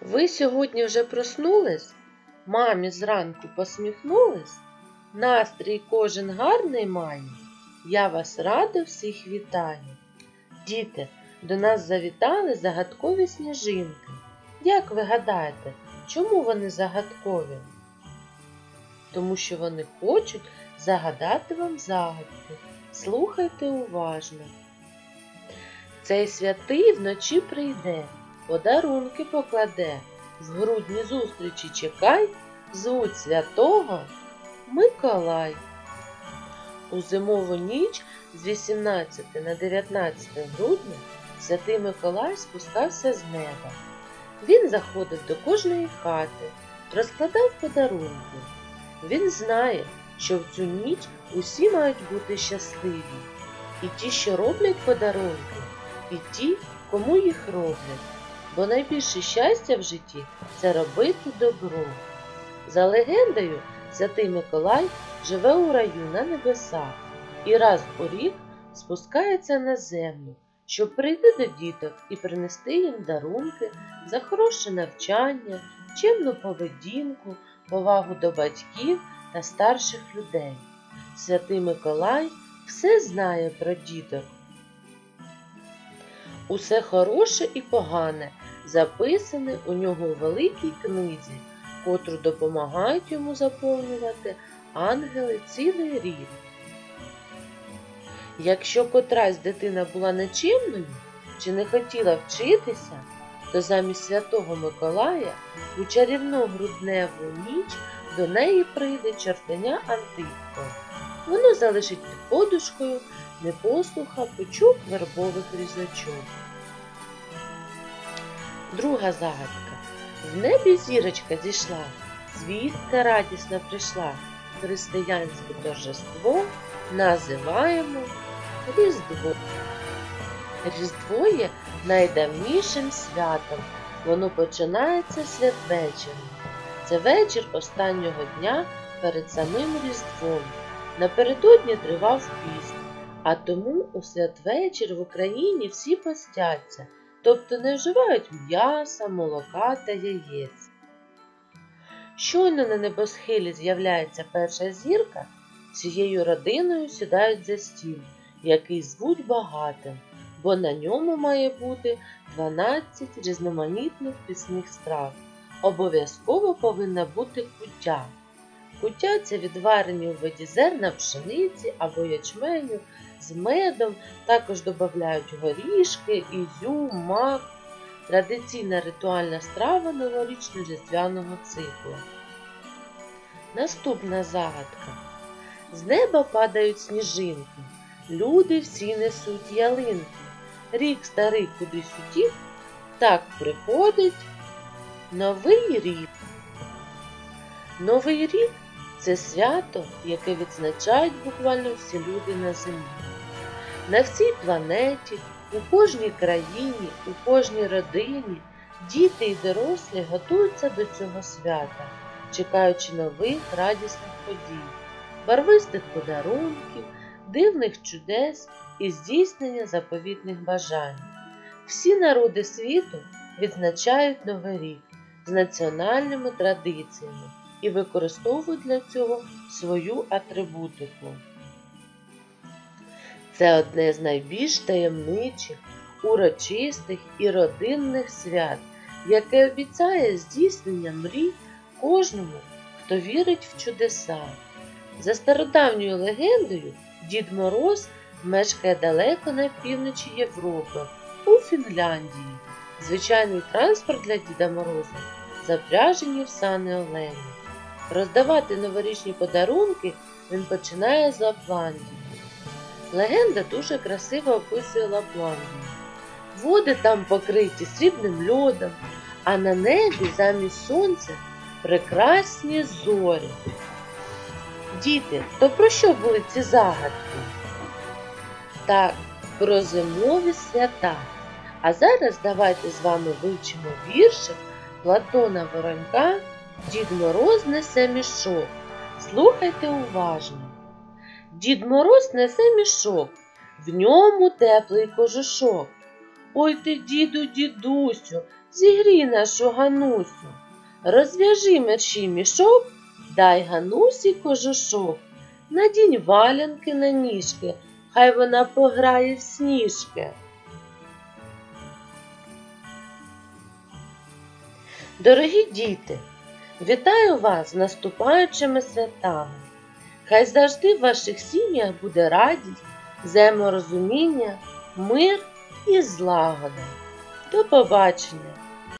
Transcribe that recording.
Ви сьогодні вже проснулись? Мамі зранку посміхнулись? Настрій кожен гарний має. Я вас радо всіх вітаю. Діти, до нас завітали загадкові сніжинки. Як ви гадаєте, чому вони загадкові? Тому що вони хочуть загадати вам загадки. Слухайте уважно. Цей святий вночі прийде, подарунки покладе, в грудні зустрічі чекай, звуть святого Миколай. У зимову ніч з 18 на 19 грудня святий Миколай спускався з неба. Він заходив до кожної хати, розкладав подарунки. Він знає, що в цю ніч усі мають бути щасливі. І ті, що роблять подарунки, і ті, кому їх роблять. Бо найбільше щастя в житті це робити добро. За легендою, святий Миколай живе у раю на небесах і раз у рік спускається на землю, щоб прийти до діток і принести їм дарунки за хороше навчання, чимну поведінку, повагу до батьків та старших людей. Святий Миколай все знає про діток. Усе хороше і погане записане у нього у великій книзі, котру допомагають йому заповнювати ангели цілий рік. Якщо котрась дитина була нечимною чи не хотіла вчитися, то замість святого Миколая у чарівну грудневу ніч до неї прийде чортеня Антипко. Воно залишить під подушкою непослуха пучок вербових різочок. Друга загадка. В небі зірочка зійшла, звістка радісна прийшла. Християнське торжество називаємо Різдво. Різдво є найдавнішим святом. Воно починається святвечором. Це вечір останнього дня перед самим Різдвом. Напередодні тривав піст, а тому у святвечір в Україні всі постяться, тобто не вживають м'яса, молока та яєць. Щойно на небосхилі з'являється перша зірка, всією родиною сідають за стіл, який звуть багатим, бо на ньому має бути 12 різноманітних пісних страв. Обов'язково повинна бути куття. Куття це відварені у воді зерна пшениці або ячменю з медом, також додають горішки, ізюм, мак. Традиційна ритуальна страва новорічно-різдвяного циклу. Наступна загадка. З неба падають сніжинки, люди всі несуть ялинки. Рік старий кудись утік, так приходить Новий рік. Новий рік це свято, яке відзначають буквально всі люди на землі. На всій планеті, у кожній країні, у кожній родині діти і дорослі готуються до цього свята, чекаючи нових радісних подій, барвистих подарунків, дивних чудес і здійснення заповітних бажань. Всі народи світу відзначають Новий рік з національними традиціями і використовують для цього свою атрибутику. Це одне з найбільш таємничих, урочистих і родинних свят, яке обіцяє здійснення мрій кожному, хто вірить в чудеса. За стародавньою легендою, Дід Мороз мешкає далеко на півночі Європи, у Фінляндії. Звичайний транспорт для Діда Мороза запряжені в сани Олені. Роздавати новорічні подарунки він починає з Лапландії. Легенда дуже красиво описує Лапландію. Води там покриті срібним льодом, а на небі замість сонця прекрасні зорі. Діти, то про що були ці загадки? Так, про зимові свята. А зараз давайте з вами вивчимо віршик Платона Воронька Дід Мороз несе мішок. Слухайте уважно. Дід Мороз несе мішок, в ньому теплий кожушок. Ой ти, діду, дідусю, зігрій нашу Ганусю, розв'яжи мерщій мішок, дай Ганусі кожушок, надінь валянки на ніжки, хай вона пограє в сніжки. Дорогі діти, вітаю вас з наступаючими святами. Хай завжди в ваших сім'ях буде радість, взаєморозуміння, мир і злагода. До побачення!